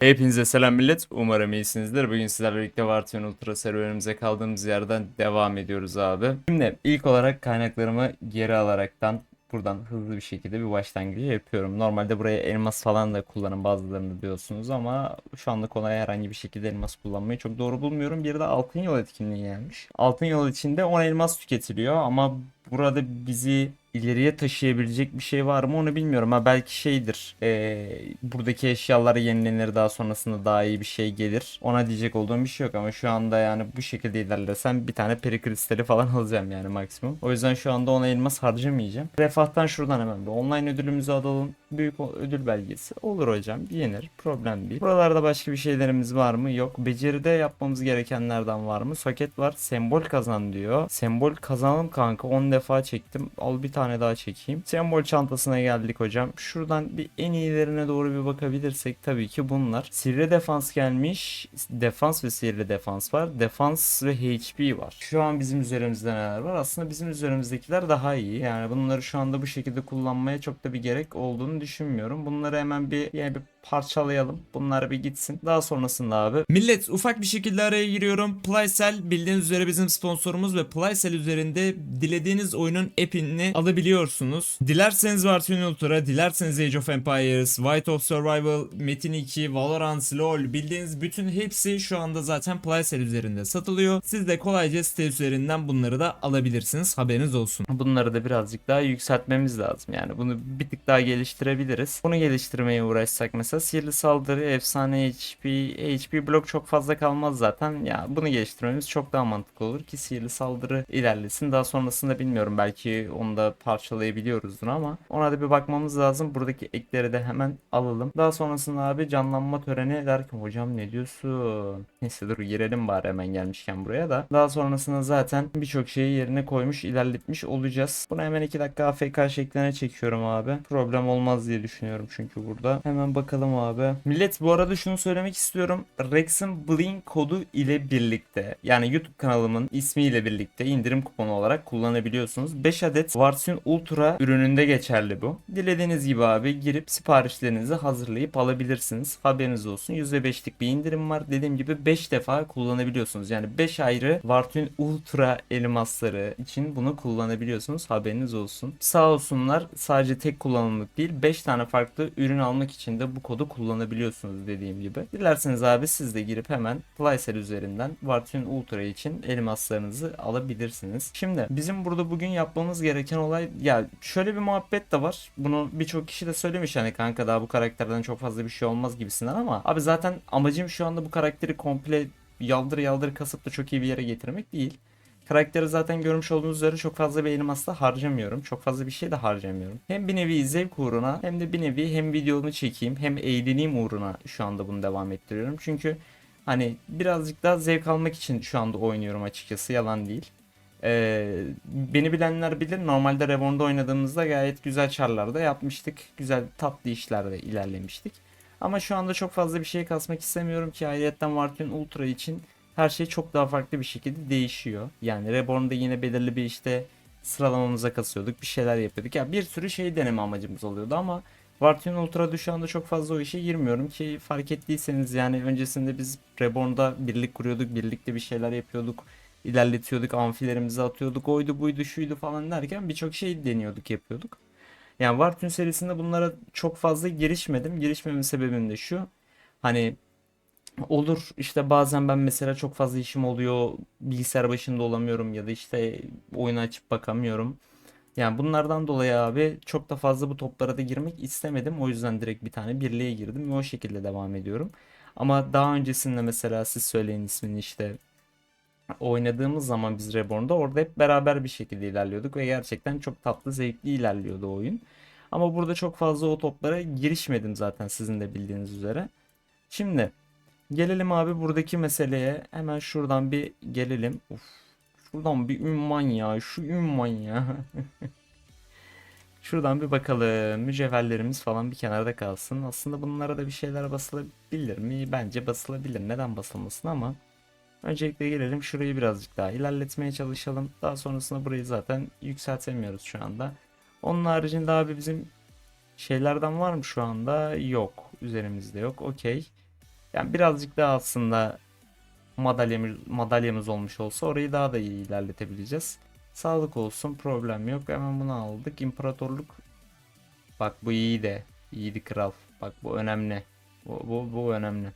Hepinize selam millet. Umarım iyisinizdir. Bugün sizlerle birlikte Vartion Ultra serverimize kaldığımız yerden devam ediyoruz abi. Şimdi ilk olarak kaynaklarımı geri alaraktan buradan hızlı bir şekilde bir başlangıcı yapıyorum. Normalde buraya elmas falan da kullanın bazılarını diyorsunuz ama şu anlık olaya herhangi bir şekilde elmas kullanmayı çok doğru bulmuyorum. Bir de altın yol etkinliği gelmiş. Altın yol içinde 10 elmas tüketiliyor ama burada bizi ileriye taşıyabilecek bir şey var mı onu bilmiyorum. Ha belki şeydir. Ee, buradaki eşyalar yenilenir daha sonrasında daha iyi bir şey gelir. Ona diyecek olduğum bir şey yok ama şu anda yani bu şekilde ilerlesem bir tane peri falan alacağım yani maksimum. O yüzden şu anda ona elmas harcamayacağım. Refahtan şuradan hemen bir online ödülümüzü alalım. Büyük ödül belgesi. Olur hocam yenir. Problem değil. Buralarda başka bir şeylerimiz var mı? Yok. Beceride yapmamız gerekenlerden var mı? Soket var. Sembol kazan diyor. Sembol kazanalım kanka. 10 defa çektim. Al bir tane daha çekeyim. Sembol çantasına geldik hocam. Şuradan bir en iyilerine doğru bir bakabilirsek tabii ki bunlar. Sihirli defans gelmiş. Defans ve sihirli defans var. Defans ve HP var. Şu an bizim üzerimizde neler var? Aslında bizim üzerimizdekiler daha iyi. Yani bunları şu anda bu şekilde kullanmaya çok da bir gerek olduğunu düşünmüyorum. Bunları hemen bir yani bir parçalayalım. Bunlar bir gitsin. Daha sonrasında abi Millet ufak bir şekilde araya giriyorum. Playcell bildiğiniz üzere bizim sponsorumuz ve Playcell üzerinde dilediğiniz oyunun app'ini alabiliyorsunuz. Dilerseniz Vartune Ultra, dilerseniz Age of Empires, White of Survival, Metin 2, Valorant, LoL bildiğiniz bütün hepsi şu anda zaten Playcell üzerinde satılıyor. Siz de kolayca site üzerinden bunları da alabilirsiniz. Haberiniz olsun. Bunları da birazcık daha yükseltmemiz lazım. Yani bunu bir tık daha geliştirebiliriz. Bunu geliştirmeye uğraşsak mesela sihirli saldırı, efsane HP, HP blok çok fazla kalmaz zaten. Ya bunu geliştirmemiz çok daha mantıklı olur ki sihirli saldırı ilerlesin. Daha sonrasında bilmiyorum belki onu da parçalayabiliyoruzdur ama ona da bir bakmamız lazım. Buradaki ekleri de hemen alalım. Daha sonrasında abi canlanma töreni derken hocam ne diyorsun? Neyse dur girelim bari hemen gelmişken buraya da. Daha sonrasında zaten birçok şeyi yerine koymuş, ilerletmiş olacağız. Bunu hemen 2 dakika AFK şekline çekiyorum abi. Problem olmaz diye düşünüyorum çünkü burada. Hemen bakalım abi. Millet bu arada şunu söylemek istiyorum. Rex'in Blink kodu ile birlikte yani YouTube kanalımın ismiyle birlikte indirim kuponu olarak kullanabiliyorsunuz. 5 adet Varsun Ultra ürününde geçerli bu. Dilediğiniz gibi abi girip siparişlerinizi hazırlayıp alabilirsiniz. Haberiniz olsun. %5'lik bir indirim var. Dediğim gibi 5 defa kullanabiliyorsunuz. Yani 5 ayrı Vartun Ultra elmasları için bunu kullanabiliyorsunuz. Haberiniz olsun. Sağ olsunlar sadece tek kullanımlık değil 5 tane farklı ürün almak için de bu kodu kullanabiliyorsunuz dediğim gibi. Dilerseniz abi siz de girip hemen Flysell üzerinden Vartun Ultra için elmaslarınızı alabilirsiniz. Şimdi bizim burada bugün yapmamız gereken olay ya şöyle bir muhabbet de var. Bunu birçok kişi de söylemiş hani kanka daha bu karakterden çok fazla bir şey olmaz gibisinden ama abi zaten amacım şu anda bu karakteri komple yaldır yaldır kasıp da çok iyi bir yere getirmek değil. Karakteri zaten görmüş olduğunuz üzere çok fazla bir elmasla harcamıyorum. Çok fazla bir şey de harcamıyorum. Hem bir nevi zevk uğruna hem de bir nevi hem videomu çekeyim hem eğleneyim uğruna şu anda bunu devam ettiriyorum. Çünkü hani birazcık daha zevk almak için şu anda oynuyorum açıkçası yalan değil. Ee, beni bilenler bilir normalde Reborn'da oynadığımızda gayet güzel çarlarda yapmıştık. Güzel tatlı işlerde ilerlemiştik. Ama şu anda çok fazla bir şey kasmak istemiyorum ki ayrıyetten Vartun Ultra için her şey çok daha farklı bir şekilde değişiyor. Yani Reborn'da yine belirli bir işte sıralamamıza kasıyorduk, bir şeyler yapıyorduk. Ya bir sürü şey deneme amacımız oluyordu ama Vartun Ultra'da şu anda çok fazla o işe girmiyorum ki fark ettiyseniz yani öncesinde biz Reborn'da birlik kuruyorduk, birlikte bir şeyler yapıyorduk, ilerletiyorduk, amfilerimizi atıyorduk, oydu buydu şuydu falan derken birçok şey deniyorduk, yapıyorduk. Yani Vartun serisinde bunlara çok fazla girişmedim. Girişmemin sebebim de şu. Hani Olur işte bazen ben mesela çok fazla işim oluyor bilgisayar başında olamıyorum ya da işte oyunu açıp bakamıyorum. Yani bunlardan dolayı abi çok da fazla bu toplara da girmek istemedim. O yüzden direkt bir tane birliğe girdim ve o şekilde devam ediyorum. Ama daha öncesinde mesela siz söyleyin ismini işte oynadığımız zaman biz Reborn'da orada hep beraber bir şekilde ilerliyorduk ve gerçekten çok tatlı zevkli ilerliyordu oyun. Ama burada çok fazla o toplara girişmedim zaten sizin de bildiğiniz üzere. Şimdi Gelelim abi buradaki meseleye. Hemen şuradan bir gelelim. Uf, şuradan bir ünvan ya. Şu ünvan ya. Şuradan bir bakalım. Mücevherlerimiz falan bir kenarda kalsın. Aslında bunlara da bir şeyler basılabilir mi? Bence basılabilir. Neden basılmasın ama. Öncelikle gelelim şurayı birazcık daha ilerletmeye çalışalım. Daha sonrasında burayı zaten yükseltemiyoruz şu anda. Onun haricinde abi bizim şeylerden var mı şu anda? Yok. Üzerimizde yok. Okey. Yani birazcık daha aslında madalyamız, madalyamız olmuş olsa orayı daha da iyi ilerletebileceğiz. Sağlık olsun problem yok. Hemen bunu aldık. İmparatorluk. Bak bu iyi de. İyiydi kral. Bak bu önemli. Bu, bu, bu önemli.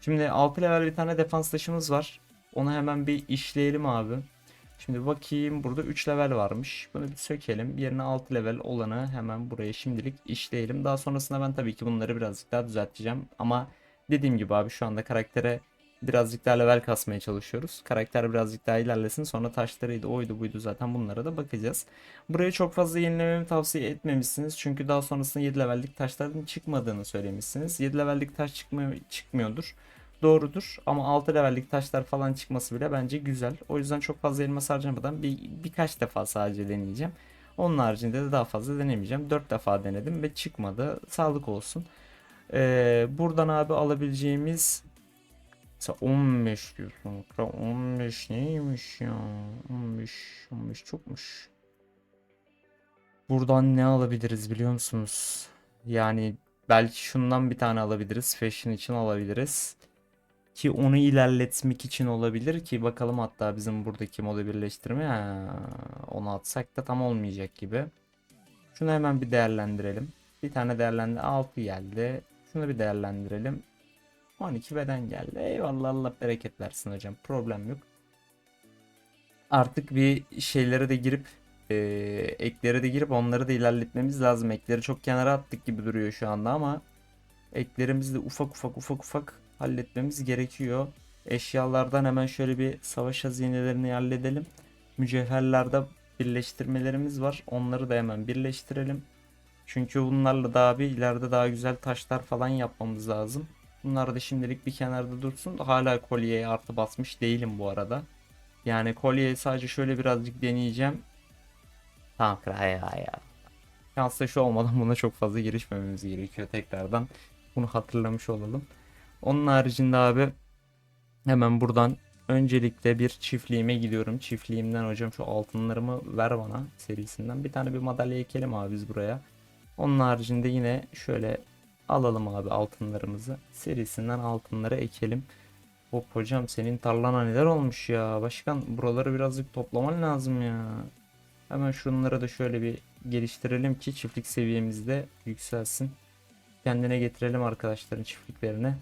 Şimdi 6 level bir tane defans taşımız var. Onu hemen bir işleyelim abi. Şimdi bakayım burada 3 level varmış. Bunu bir sökelim. Yerine 6 level olanı hemen buraya şimdilik işleyelim. Daha sonrasında ben tabii ki bunları birazcık daha düzelteceğim. Ama dediğim gibi abi şu anda karaktere birazcık daha level kasmaya çalışıyoruz. Karakter birazcık daha ilerlesin. Sonra taşlarıydı, oydu, buydu zaten bunlara da bakacağız. Buraya çok fazla yenilememi tavsiye etmemişsiniz. Çünkü daha sonrasında 7 levellik taşların çıkmadığını söylemişsiniz. 7 levellik taş çıkmıyor, çıkmıyordur. Doğrudur ama 6 levellik taşlar falan çıkması bile bence güzel. O yüzden çok fazla elmas harcamadan bir, birkaç defa sadece deneyeceğim. Onun haricinde de daha fazla denemeyeceğim. 4 defa denedim ve çıkmadı. Sağlık olsun. Ee, buradan abi alabileceğimiz Mesela 15 diyorsun. Kral 15 neymiş ya? 15 15 çokmuş. Buradan ne alabiliriz biliyor musunuz? Yani belki şundan bir tane alabiliriz. Fashion için alabiliriz. Ki onu ilerletmek için olabilir ki bakalım hatta bizim buradaki moda birleştirme ha, onu atsak da tam olmayacak gibi. Şunu hemen bir değerlendirelim. Bir tane değerlendi 6 geldi. Şunu bir değerlendirelim. 12 beden geldi. Eyvallah Allah bereket versin hocam. Problem yok. Artık bir şeylere de girip e, eklere de girip onları da ilerletmemiz lazım. Ekleri çok kenara attık gibi duruyor şu anda ama eklerimizi de ufak ufak ufak ufak halletmemiz gerekiyor. Eşyalardan hemen şöyle bir savaş hazinelerini halledelim. Mücevherlerde birleştirmelerimiz var. Onları da hemen birleştirelim. Çünkü bunlarla daha bir ileride daha güzel taşlar falan yapmamız lazım. Bunlar da şimdilik bir kenarda dursun. Hala kolyeye artı basmış değilim bu arada. Yani kolyeyi sadece şöyle birazcık deneyeceğim. Tamam kral ya ya. Şanslı şu olmadan buna çok fazla girişmememiz gerekiyor tekrardan. Bunu hatırlamış olalım. Onun haricinde abi hemen buradan öncelikle bir çiftliğime gidiyorum. Çiftliğimden hocam şu altınlarımı ver bana serisinden. Bir tane bir madalya ekelim abi biz buraya. Onun haricinde yine şöyle alalım abi altınlarımızı. Serisinden altınları ekelim. Hop hocam senin tarlana neler olmuş ya. Başkan buraları birazcık toplaman lazım ya. Hemen şunları da şöyle bir geliştirelim ki çiftlik seviyemizde yükselsin. Kendine getirelim arkadaşların çiftliklerine.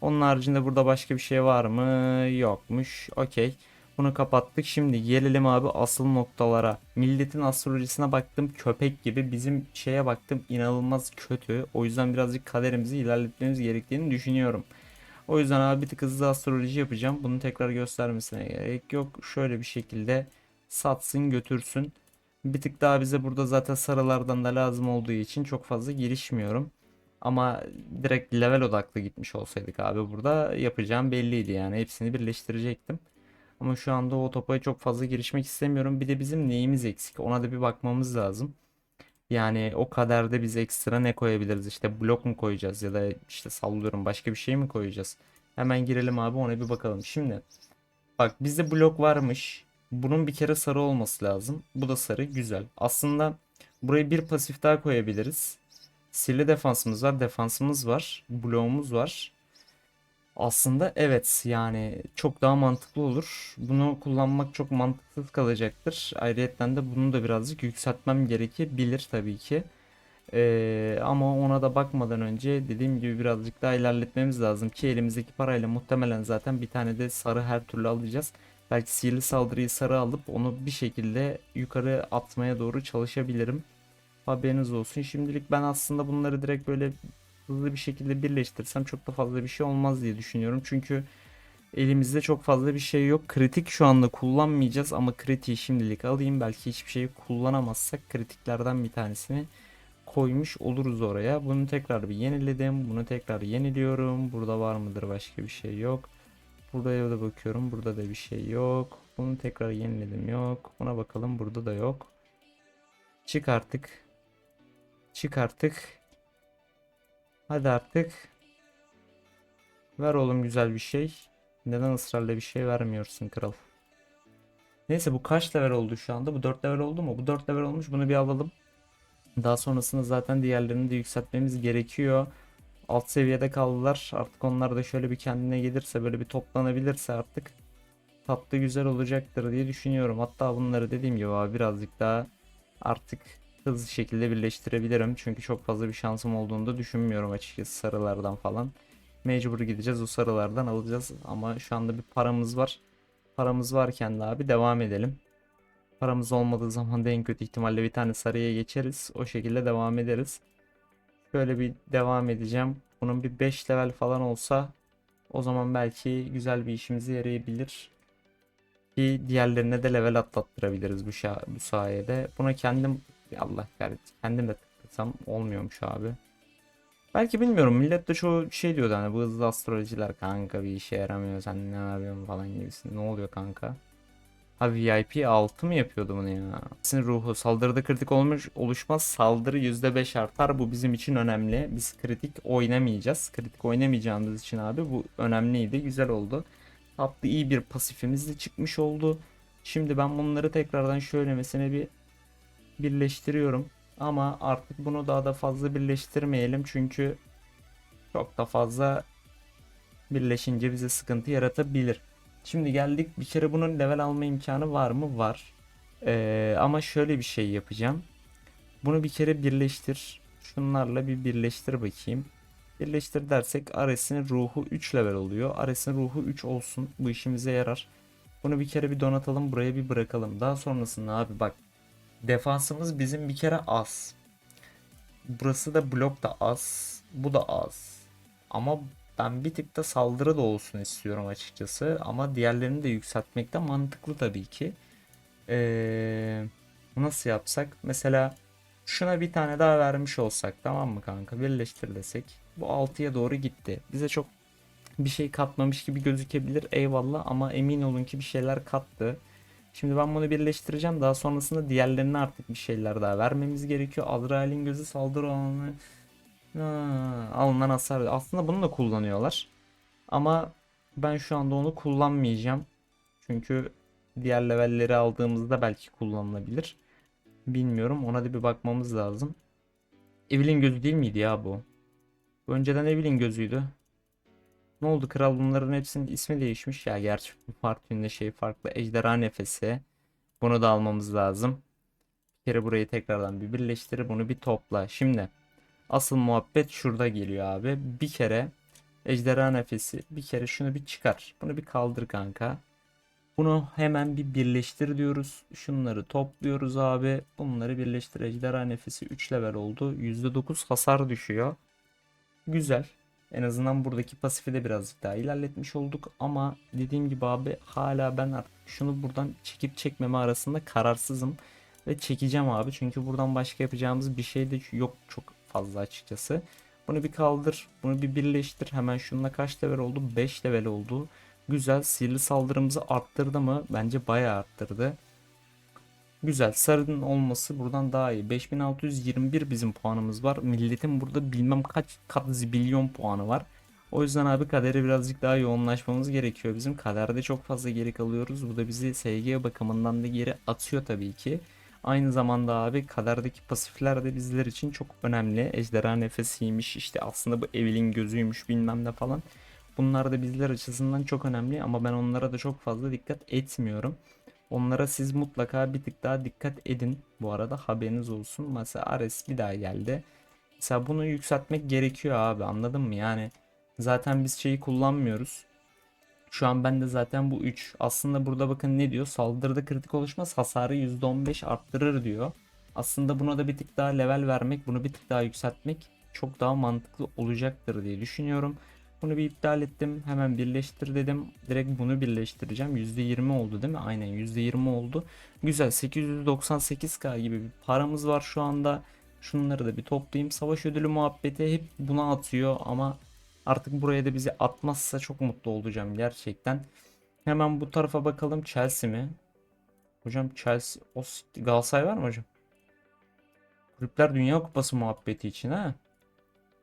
Onun haricinde burada başka bir şey var mı? Yokmuş. Okey. Bunu kapattık. Şimdi gelelim abi asıl noktalara. Milletin astrolojisine baktım köpek gibi. Bizim şeye baktım inanılmaz kötü. O yüzden birazcık kaderimizi ilerletmemiz gerektiğini düşünüyorum. O yüzden abi bir tık hızlı astroloji yapacağım. Bunu tekrar göstermesine gerek yok. Şöyle bir şekilde satsın götürsün. Bir tık daha bize burada zaten sarılardan da lazım olduğu için çok fazla girişmiyorum. Ama direkt level odaklı gitmiş olsaydık abi burada yapacağım belliydi yani. Hepsini birleştirecektim. Ama şu anda o topaya çok fazla girişmek istemiyorum. Bir de bizim neyimiz eksik? Ona da bir bakmamız lazım. Yani o kaderde biz ekstra ne koyabiliriz? İşte blok mu koyacağız ya da işte sallıyorum başka bir şey mi koyacağız? Hemen girelim abi ona bir bakalım. Şimdi bak bizde blok varmış. Bunun bir kere sarı olması lazım. Bu da sarı güzel. Aslında buraya bir pasif daha koyabiliriz. Sirli defansımız var, defansımız var, bloğumuz var. Aslında evet yani çok daha mantıklı olur. Bunu kullanmak çok mantıksız kalacaktır. Ayrıyetten de bunu da birazcık yükseltmem gerekebilir tabii ki. Ee, ama ona da bakmadan önce dediğim gibi birazcık daha ilerletmemiz lazım ki elimizdeki parayla muhtemelen zaten bir tane de sarı her türlü alacağız. Belki sihirli saldırıyı sarı alıp onu bir şekilde yukarı atmaya doğru çalışabilirim. Haberiniz olsun. Şimdilik ben aslında bunları direkt böyle hızlı bir şekilde birleştirsem çok da fazla bir şey olmaz diye düşünüyorum. Çünkü elimizde çok fazla bir şey yok. Kritik şu anda kullanmayacağız ama kritiği şimdilik alayım. Belki hiçbir şeyi kullanamazsak kritiklerden bir tanesini koymuş oluruz oraya. Bunu tekrar bir yeniledim. Bunu tekrar yeniliyorum. Burada var mıdır başka bir şey yok. Buraya da bakıyorum. Burada da bir şey yok. Bunu tekrar yeniledim yok. Buna bakalım. Burada da yok. Çık artık. Çık artık. Hadi artık. Ver oğlum güzel bir şey. Neden ısrarla bir şey vermiyorsun kral? Neyse bu kaç level oldu şu anda? Bu 4 level oldu mu? Bu 4 level olmuş. Bunu bir alalım. Daha sonrasında zaten diğerlerini de yükseltmemiz gerekiyor. alt seviyede kaldılar. Artık onlar da şöyle bir kendine gelirse böyle bir toplanabilirse artık tatlı güzel olacaktır diye düşünüyorum. Hatta bunları dediğim gibi abi birazcık daha artık hızlı şekilde birleştirebilirim. Çünkü çok fazla bir şansım olduğunu da düşünmüyorum açıkçası sarılardan falan. Mecbur gideceğiz o sarılardan alacağız ama şu anda bir paramız var. Paramız varken de abi devam edelim. Paramız olmadığı zaman da en kötü ihtimalle bir tane sarıya geçeriz. O şekilde devam ederiz. Şöyle bir devam edeceğim. Bunun bir 5 level falan olsa o zaman belki güzel bir işimize yarayabilir. Ki diğerlerine de level atlattırabiliriz bu, bu sayede. Buna kendim Allah kahretsin kendim de tıklasam olmuyormuş abi. Belki bilmiyorum millet de çoğu şey diyordu hani bu hızlı astrolojiler kanka bir işe yaramıyor sen ne yapıyorsun falan gibisin. Ne oluyor kanka? Ha VIP 6 mı yapıyordu bunu ya? Sizin ruhu saldırıda kritik olmuş oluşmaz saldırı %5 artar bu bizim için önemli. Biz kritik oynamayacağız. Kritik oynamayacağımız için abi bu önemliydi güzel oldu. Tatlı iyi bir pasifimiz de çıkmış oldu. Şimdi ben bunları tekrardan şöyle mesela bir birleştiriyorum. Ama artık bunu daha da fazla birleştirmeyelim çünkü çok da fazla birleşince bize sıkıntı yaratabilir. Şimdi geldik bir kere bunun level alma imkanı var mı? Var. Ee, ama şöyle bir şey yapacağım. Bunu bir kere birleştir. Şunlarla bir birleştir bakayım. Birleştir dersek Ares'in ruhu 3 level oluyor. Ares'in ruhu 3 olsun. Bu işimize yarar. Bunu bir kere bir donatalım. Buraya bir bırakalım. Daha sonrasında abi bak. Defansımız bizim bir kere az. Burası da blok da az. Bu da az. Ama ben bir tık da saldırı da olsun istiyorum açıkçası. Ama diğerlerini de yükseltmek de mantıklı tabii ki. Ee, nasıl yapsak? Mesela şuna bir tane daha vermiş olsak tamam mı kanka? Birleştir desek. Bu 6'ya doğru gitti. Bize çok bir şey katmamış gibi gözükebilir eyvallah ama emin olun ki bir şeyler kattı. Şimdi ben bunu birleştireceğim. Daha sonrasında diğerlerine artık bir şeyler daha vermemiz gerekiyor. Azrail'in gözü saldırı alanı Ha, alınan hasar. Aslında bunu da kullanıyorlar. Ama ben şu anda onu kullanmayacağım. Çünkü diğer levelleri aldığımızda belki kullanılabilir. Bilmiyorum. Ona da bir bakmamız lazım. Evelyn gözü değil miydi ya bu? Önceden Evelyn gözüydü. Ne oldu kral bunların hepsinin ismi değişmiş ya. Gerçi Martin'de şey farklı. Ejderha nefesi. Bunu da almamız lazım. Bir kere burayı tekrardan bir birleştir. Bunu bir topla. Şimdi. Asıl muhabbet şurada geliyor abi. Bir kere ejderha nefesi bir kere şunu bir çıkar. Bunu bir kaldır kanka. Bunu hemen bir birleştir diyoruz. Şunları topluyoruz abi. Bunları birleştir. Ejderha nefesi 3 level oldu. %9 hasar düşüyor. Güzel. En azından buradaki pasifi de birazcık daha ilerletmiş olduk. Ama dediğim gibi abi hala ben artık şunu buradan çekip çekmeme arasında kararsızım. Ve çekeceğim abi. Çünkü buradan başka yapacağımız bir şey de yok çok fazla açıkçası. Bunu bir kaldır. Bunu bir birleştir. Hemen şununla kaç level oldu? 5 level oldu. Güzel. Sihirli saldırımızı arttırdı mı? Bence bayağı arttırdı. Güzel. Sarının olması buradan daha iyi. 5621 bizim puanımız var. Milletin burada bilmem kaç kat zibilyon puanı var. O yüzden abi kadere birazcık daha yoğunlaşmamız gerekiyor. Bizim kaderde çok fazla geri kalıyoruz. Bu da bizi SG bakımından da geri atıyor tabii ki. Aynı zamanda abi kaderdeki pasifler de bizler için çok önemli. Ejderha nefesiymiş işte aslında bu Evelyn gözüymüş bilmem ne falan. Bunlar da bizler açısından çok önemli ama ben onlara da çok fazla dikkat etmiyorum. Onlara siz mutlaka bir tık daha dikkat edin. Bu arada haberiniz olsun. Mesela Ares bir daha geldi. Mesela bunu yükseltmek gerekiyor abi anladın mı? Yani zaten biz şeyi kullanmıyoruz. Şu an bende zaten bu 3. Aslında burada bakın ne diyor? Saldırıda kritik oluşmaz hasarı %15 arttırır diyor. Aslında buna da bir tık daha level vermek, bunu bir tık daha yükseltmek çok daha mantıklı olacaktır diye düşünüyorum. Bunu bir iptal ettim. Hemen birleştir dedim. Direkt bunu birleştireceğim. %20 oldu değil mi? Aynen %20 oldu. Güzel 898k gibi bir paramız var şu anda. Şunları da bir toplayayım. Savaş ödülü muhabbeti hep buna atıyor ama Artık buraya da bizi atmazsa çok mutlu olacağım gerçekten. Hemen bu tarafa bakalım Chelsea mi? Hocam Chelsea o Galatasaray var mı hocam? Kulüpler Dünya Kupası muhabbeti için ha.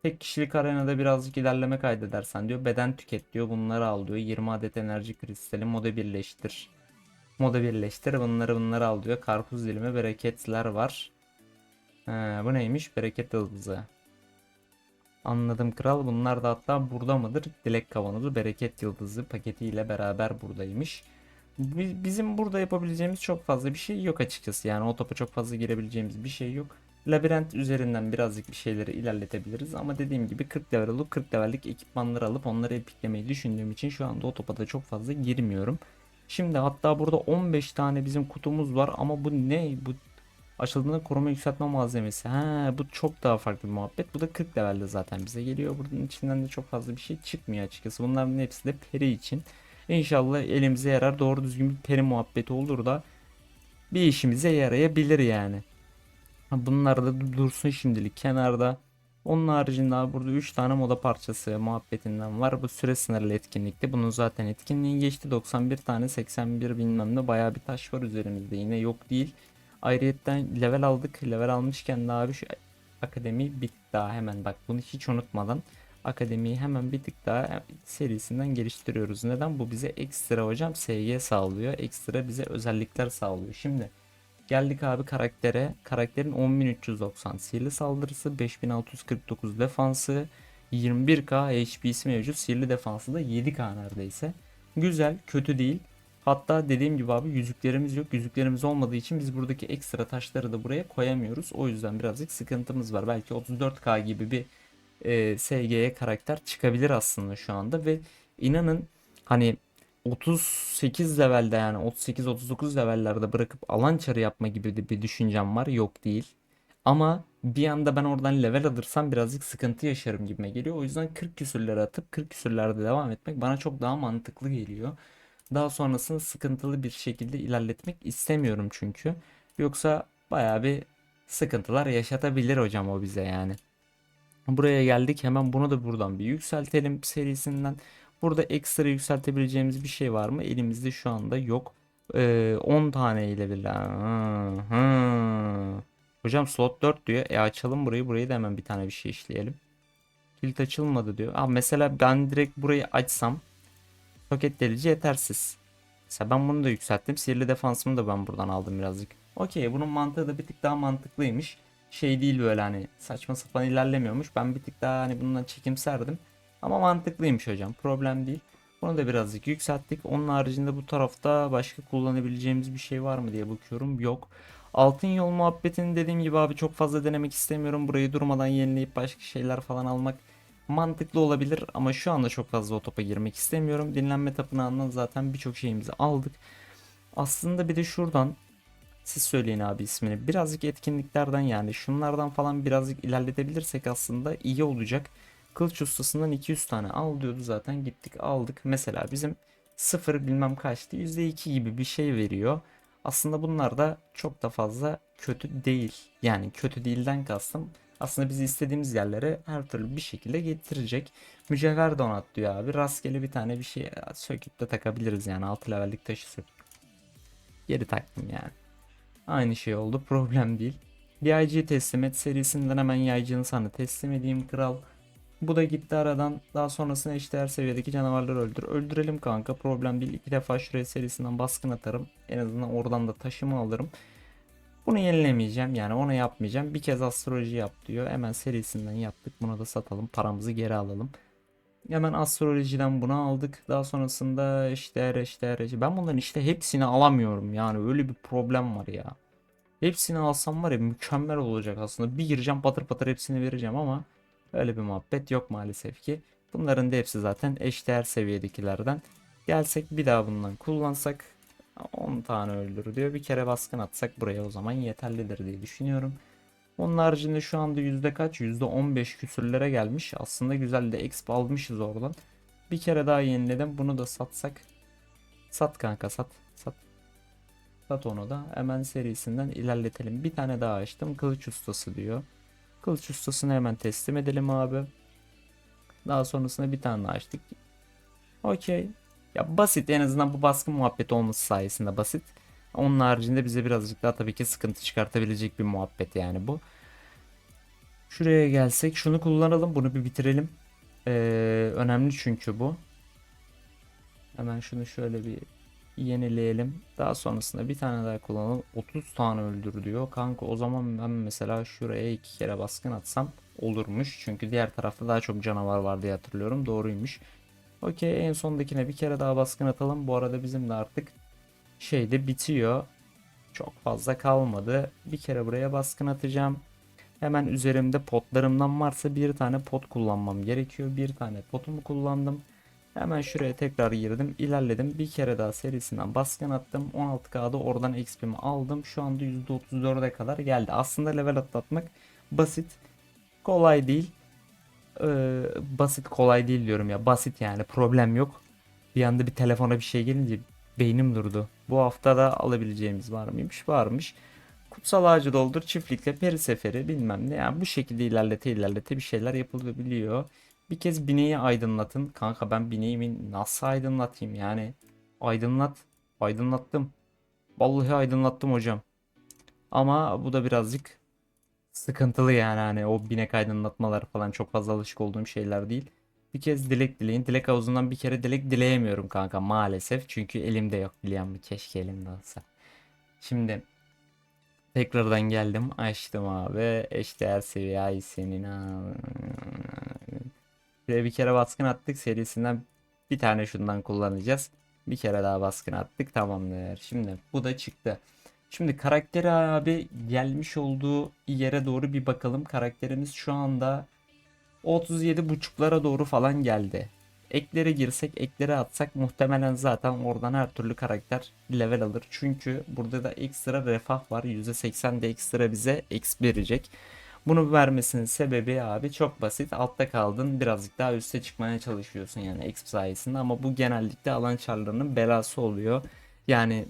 Tek kişilik arenada birazcık ilerleme kaydedersen diyor. Beden tüket diyor. Bunları al diyor. 20 adet enerji kristali moda birleştir. Moda birleştir. Bunları bunları al diyor. Karpuz dilimi bereketler var. He, bu neymiş? Bereket yıldızı. Anladım kral. Bunlar da hatta burada mıdır? Dilek kavanozu, bereket yıldızı paketiyle beraber buradaymış. Bi- Bizim burada yapabileceğimiz çok fazla bir şey yok açıkçası. Yani o topa çok fazla girebileceğimiz bir şey yok. Labirent üzerinden birazcık bir şeyleri ilerletebiliriz ama dediğim gibi 40 level alıp 40 levellik ekipmanları alıp onları epiklemeyi düşündüğüm için şu anda o topa da çok fazla girmiyorum. Şimdi hatta burada 15 tane bizim kutumuz var ama bu ne? Bu açıldığında koruma yükseltme malzemesi. Ha bu çok daha farklı bir muhabbet. Bu da 40 levelde zaten bize geliyor. Bunun içinden de çok fazla bir şey çıkmıyor açıkçası. Bunların hepsi de peri için. İnşallah elimize yarar. Doğru düzgün bir peri muhabbeti olur da bir işimize yarayabilir yani. Bunlar da du- dursun şimdilik kenarda. Onun haricinde burada 3 tane moda parçası muhabbetinden var. Bu süre sınırlı etkinlikte. Bunun zaten etkinliği geçti. 91 tane 81 bilmem ne bayağı bir taş var üzerimizde. Yine yok değil. Ayrıyetten level aldık. Level almışken de abi şu akademi bir daha hemen bak bunu hiç unutmadan akademiyi hemen bir daha serisinden geliştiriyoruz. Neden? Bu bize ekstra hocam SG sağlıyor. Ekstra bize özellikler sağlıyor. Şimdi geldik abi karaktere. Karakterin 10390 sihirli saldırısı, 5649 defansı, 21k HP'si mevcut. Sihirli defansı da 7k neredeyse. Güzel, kötü değil. Hatta dediğim gibi abi yüzüklerimiz yok. Yüzüklerimiz olmadığı için biz buradaki ekstra taşları da buraya koyamıyoruz. O yüzden birazcık sıkıntımız var. Belki 34k gibi bir e, SG'ye karakter çıkabilir aslında şu anda ve inanın hani 38 levelde yani 38-39 levellerde bırakıp alan çarı yapma gibi de bir düşüncem var. Yok değil. Ama bir anda ben oradan level alırsam birazcık sıkıntı yaşarım gibime geliyor. O yüzden 40 küsürlere atıp 40 küsürlerde devam etmek bana çok daha mantıklı geliyor. Daha sonrasını sıkıntılı bir şekilde ilerletmek istemiyorum çünkü. Yoksa bayağı bir sıkıntılar yaşatabilir hocam o bize yani. Buraya geldik hemen bunu da buradan bir yükseltelim serisinden. Burada ekstra yükseltebileceğimiz bir şey var mı? Elimizde şu anda yok. Ee, 10 tane ile hı. Hocam slot 4 diyor. E açalım burayı. Burayı da hemen bir tane bir şey işleyelim. Kilit açılmadı diyor. Aa, mesela ben direkt burayı açsam Soket delici yetersiz. Mesela ben bunu da yükselttim. Sihirli defansımı da ben buradan aldım birazcık. Okey bunun mantığı da bir tık daha mantıklıymış. Şey değil böyle hani saçma sapan ilerlemiyormuş. Ben bir tık daha hani bundan çekimserdim. Ama mantıklıymış hocam. Problem değil. Bunu da birazcık yükselttik. Onun haricinde bu tarafta başka kullanabileceğimiz bir şey var mı diye bakıyorum. Yok. Altın yol muhabbetini dediğim gibi abi çok fazla denemek istemiyorum. Burayı durmadan yenileyip başka şeyler falan almak mantıklı olabilir ama şu anda çok fazla o topa girmek istemiyorum. Dinlenme tapınağından zaten birçok şeyimizi aldık. Aslında bir de şuradan siz söyleyin abi ismini. Birazcık etkinliklerden yani şunlardan falan birazcık ilerletebilirsek aslında iyi olacak. Kılıç ustasından 200 tane al diyordu zaten gittik aldık. Mesela bizim 0 bilmem kaçtı %2 gibi bir şey veriyor. Aslında bunlar da çok da fazla kötü değil. Yani kötü değilden kastım aslında bizi istediğimiz yerlere her türlü bir şekilde getirecek. Mücevher donat diyor abi. Rastgele bir tane bir şey söküp de takabiliriz yani 6 levellik taşı söküp. Geri taktım yani. Aynı şey oldu problem değil. Yaycıyı teslim et serisinden hemen yaycının sana teslim edeyim kral. Bu da gitti aradan. Daha sonrasında eşdeğer seviyedeki canavarları öldür. Öldürelim kanka problem değil. İki defa şuraya serisinden baskın atarım. En azından oradan da taşımı alırım. Bunu yenilemeyeceğim yani onu yapmayacağım. Bir kez astroloji yap diyor. Hemen serisinden yaptık. Bunu da satalım. Paramızı geri alalım. Hemen astrolojiden bunu aldık. Daha sonrasında işte işte ben bunların işte hepsini alamıyorum. Yani öyle bir problem var ya. Hepsini alsam var ya mükemmel olacak aslında. Bir gireceğim patır patır hepsini vereceğim ama öyle bir muhabbet yok maalesef ki. Bunların da hepsi zaten eşdeğer seviyedekilerden. Gelsek bir daha bundan kullansak 10 tane öldür diyor. Bir kere baskın atsak buraya o zaman yeterlidir diye düşünüyorum. Onun haricinde şu anda yüzde kaç? Yüzde 15 küsürlere gelmiş. Aslında güzel de exp almışız oradan. Bir kere daha yeniledim. Bunu da satsak. Sat kanka sat. Sat. Sat onu da. Hemen serisinden ilerletelim. Bir tane daha açtım. Kılıç ustası diyor. Kılıç ustasını hemen teslim edelim abi. Daha sonrasında bir tane daha açtık. Okey. Ya basit en azından bu baskın muhabbeti olması sayesinde basit. Onun haricinde bize birazcık daha tabii ki sıkıntı çıkartabilecek bir muhabbet yani bu. Şuraya gelsek şunu kullanalım bunu bir bitirelim. Ee, önemli çünkü bu. Hemen şunu şöyle bir yenileyelim. Daha sonrasında bir tane daha kullanalım. 30 tane öldür diyor. Kanka o zaman ben mesela şuraya iki kere baskın atsam olurmuş. Çünkü diğer tarafta daha çok canavar var diye hatırlıyorum. Doğruymuş. Okey en sondakine bir kere daha baskın atalım. Bu arada bizim de artık şey de bitiyor. Çok fazla kalmadı. Bir kere buraya baskın atacağım. Hemen üzerimde potlarımdan varsa bir tane pot kullanmam gerekiyor. Bir tane potumu kullandım. Hemen şuraya tekrar girdim. ilerledim. Bir kere daha serisinden baskın attım. 16K'da oradan XP'mi aldım. Şu anda %34'e kadar geldi. Aslında level atlatmak basit. Kolay değil. Ee, basit kolay değil diyorum ya. Basit yani problem yok. Bir anda bir telefona bir şey gelince beynim durdu. Bu hafta da alabileceğimiz var mıymış? Varmış. Kutsal ağacı doldur çiftlikle peri seferi bilmem ne. Yani bu şekilde ilerlete ilerlete bir şeyler yapılabiliyor. Bir kez bineği aydınlatın. Kanka ben bineğimi nasıl aydınlatayım yani? Aydınlat. Aydınlattım. Vallahi aydınlattım hocam. Ama bu da birazcık sıkıntılı yani hani o binek aydınlatmalar falan çok fazla alışık olduğum şeyler değil. Bir kez dilek dileyin. Dilek havuzundan bir kere dilek dileyemiyorum kanka maalesef. Çünkü elimde yok biliyor musun? Keşke elimde olsa. Şimdi tekrardan geldim. Açtım abi. Eşdeğer seviye ay senin. Şuraya bir kere baskın attık. Serisinden bir tane şundan kullanacağız. Bir kere daha baskın attık. Tamamdır. Şimdi bu da çıktı. Şimdi karakteri abi gelmiş olduğu yere doğru bir bakalım. Karakterimiz şu anda 37 buçuklara doğru falan geldi. Eklere girsek, eklere atsak muhtemelen zaten oradan her türlü karakter level alır. Çünkü burada da ekstra refah var. %80 de ekstra bize X verecek. Bunu vermesinin sebebi abi çok basit. Altta kaldın birazcık daha üste çıkmaya çalışıyorsun yani X sayesinde. Ama bu genellikle alan çarlarının belası oluyor. Yani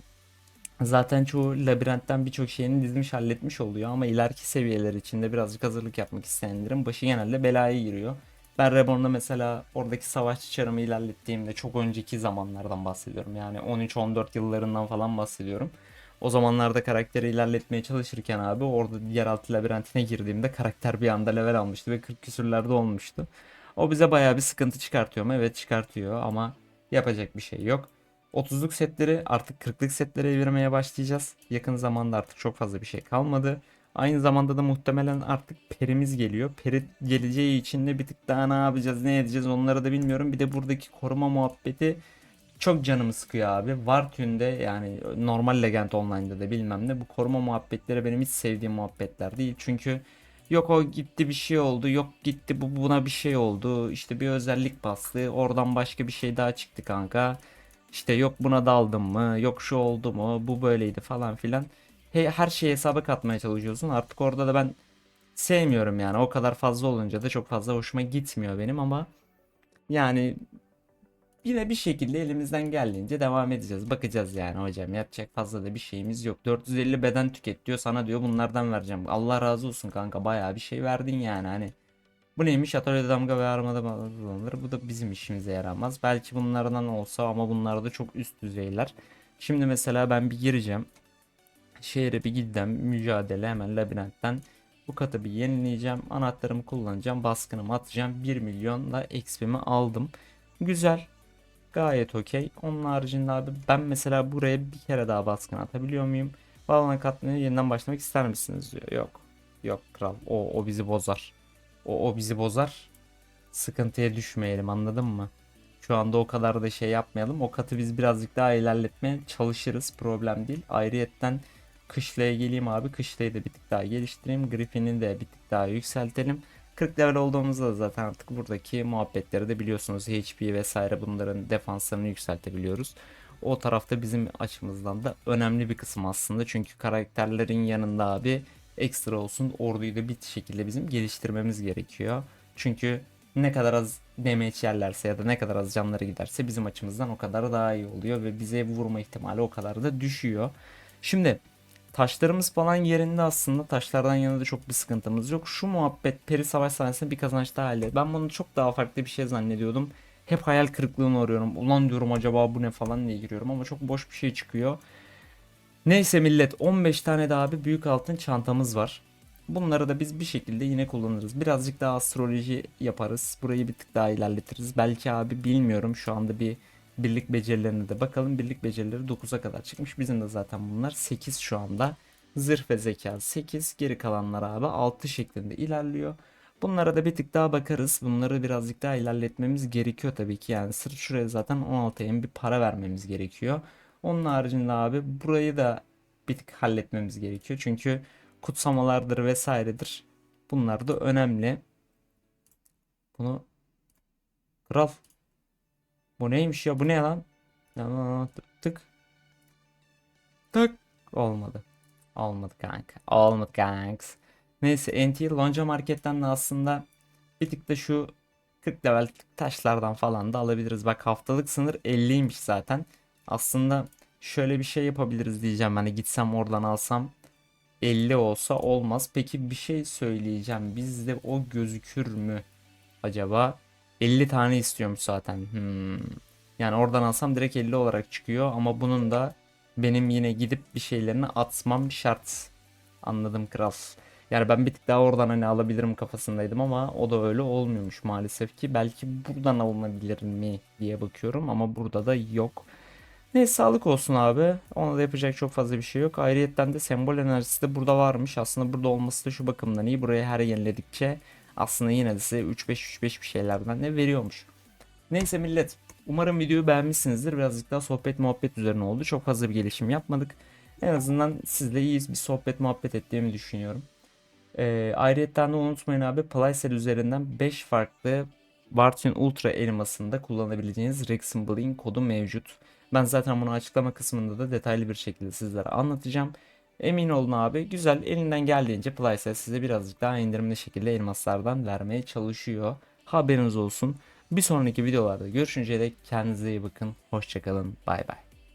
Zaten çoğu labirentten birçok şeyini dizmiş halletmiş oluyor ama ileriki seviyeler içinde birazcık hazırlık yapmak isteyenlerin başı genelde belaya giriyor. Ben Reborn'da mesela oradaki savaşçı çarımı ilerlettiğimde çok önceki zamanlardan bahsediyorum. Yani 13-14 yıllarından falan bahsediyorum. O zamanlarda karakteri ilerletmeye çalışırken abi orada yeraltı labirentine girdiğimde karakter bir anda level almıştı ve 40 küsürlerde olmuştu. O bize bayağı bir sıkıntı çıkartıyor mu? Evet çıkartıyor ama yapacak bir şey yok. 30'luk setleri artık 40'lık setlere evirmeye başlayacağız. Yakın zamanda artık çok fazla bir şey kalmadı. Aynı zamanda da muhtemelen artık perimiz geliyor. Peri geleceği için de bir tık daha ne yapacağız ne edeceğiz onları da bilmiyorum. Bir de buradaki koruma muhabbeti çok canımı sıkıyor abi. Wartune'de yani normal Legend Online'da da bilmem ne bu koruma muhabbetleri benim hiç sevdiğim muhabbetler değil. Çünkü yok o gitti bir şey oldu yok gitti bu buna bir şey oldu işte bir özellik bastı oradan başka bir şey daha çıktı kanka. İşte yok buna daldım mı? Yok şu oldu mu? Bu böyleydi falan filan. He, her şeyi hesaba katmaya çalışıyorsun. Artık orada da ben sevmiyorum yani. O kadar fazla olunca da çok fazla hoşuma gitmiyor benim ama yani yine bir şekilde elimizden geldiğince devam edeceğiz. Bakacağız yani hocam. Yapacak fazla da bir şeyimiz yok. 450 beden tüket diyor. Sana diyor bunlardan vereceğim. Allah razı olsun kanka. Bayağı bir şey verdin yani hani. Bu neymiş? Atölyede damga ve armada kullanılır. Bu da bizim işimize yaramaz. Belki bunlardan olsa ama bunlar da çok üst düzeyler. Şimdi mesela ben bir gireceğim. Şehre bir gideceğim. Mücadele hemen labirentten. Bu katı bir yenileyeceğim. Anahtarımı kullanacağım. Baskınımı atacağım. 1 milyonla XP'mi aldım. Güzel. Gayet okey. Onun haricinde abi ben mesela buraya bir kere daha baskın atabiliyor muyum? Balona katmaya yeniden başlamak ister misiniz diyor. Yok. Yok kral. O, o bizi bozar. O, o bizi bozar. Sıkıntıya düşmeyelim anladın mı? Şu anda o kadar da şey yapmayalım. O katı biz birazcık daha ilerletmeye çalışırız. Problem değil. Ayrıyetten kışlaya geleyim abi. Kışlayı da bir tık daha geliştireyim. Griffin'i de bir tık daha yükseltelim. 40 level olduğumuzda da zaten artık buradaki muhabbetleri de biliyorsunuz. HP vesaire bunların defanslarını yükseltebiliyoruz. O tarafta bizim açımızdan da önemli bir kısım aslında. Çünkü karakterlerin yanında abi ekstra olsun orduyu da bir şekilde bizim geliştirmemiz gerekiyor. Çünkü ne kadar az damage yerlerse ya da ne kadar az canları giderse bizim açımızdan o kadar daha iyi oluyor ve bize vurma ihtimali o kadar da düşüyor. Şimdi taşlarımız falan yerinde aslında taşlardan yana da çok bir sıkıntımız yok. Şu muhabbet peri savaş sayesinde bir kazanç daha elde. Ben bunu çok daha farklı bir şey zannediyordum. Hep hayal kırıklığına uğruyorum. Ulan diyorum acaba bu ne falan diye giriyorum ama çok boş bir şey çıkıyor. Neyse millet 15 tane daha bir büyük altın çantamız var. Bunları da biz bir şekilde yine kullanırız. Birazcık daha astroloji yaparız. Burayı bir tık daha ilerletiriz. Belki abi bilmiyorum şu anda bir birlik becerilerine de bakalım. Birlik becerileri 9'a kadar çıkmış. Bizim de zaten bunlar 8 şu anda. Zırh ve zeka 8. Geri kalanlar abi 6 şeklinde ilerliyor. Bunlara da bir tık daha bakarız. Bunları birazcık daha ilerletmemiz gerekiyor tabii ki. Yani sırf şuraya zaten 16 bir para vermemiz gerekiyor. Onun haricinde abi burayı da bir tık halletmemiz gerekiyor. Çünkü kutsamalardır vesairedir. Bunlar da önemli. Bunu Kral. Bu neymiş ya? Bu ne lan? Aa, Tık tık. Tık. Olmadı. Olmadı kanka. Olmadı kanks. Neyse NT Lonca Market'ten de aslında bir tık da şu 40 level taşlardan falan da alabiliriz. Bak haftalık sınır 50'ymiş zaten. Aslında şöyle bir şey yapabiliriz diyeceğim. Hani gitsem oradan alsam 50 olsa olmaz. Peki bir şey söyleyeceğim. Bizde o gözükür mü acaba? 50 tane istiyormuş zaten. Hmm. Yani oradan alsam direkt 50 olarak çıkıyor ama bunun da benim yine gidip bir şeylerini atmam şart. Anladım kral. Yani ben bir tık daha oradan hani alabilirim kafasındaydım ama o da öyle olmuyormuş maalesef ki. Belki buradan alınabilir mi diye bakıyorum ama burada da yok. Neyse sağlık olsun abi. Ona da yapacak çok fazla bir şey yok. Ayrıyetten de sembol enerjisi de burada varmış. Aslında burada olması da şu bakımdan iyi. Burayı her yeniledikçe aslında yine de size 3-5-3-5 bir şeylerden de veriyormuş. Neyse millet. Umarım videoyu beğenmişsinizdir. Birazcık daha sohbet muhabbet üzerine oldu. Çok fazla bir gelişim yapmadık. En azından sizle iyi bir sohbet muhabbet ettiğimi düşünüyorum. Ee, ayrıyetten de unutmayın abi Plycell üzerinden 5 farklı Bartun Ultra elmasında kullanabileceğiniz Rex'in Bling kodu mevcut. Ben zaten bunu açıklama kısmında da detaylı bir şekilde sizlere anlatacağım. Emin olun abi güzel elinden geldiğince Plycell size birazcık daha indirimli şekilde elmaslardan vermeye çalışıyor. Haberiniz olsun. Bir sonraki videolarda görüşünceye dek kendinize iyi bakın. Hoşçakalın. Bay bay.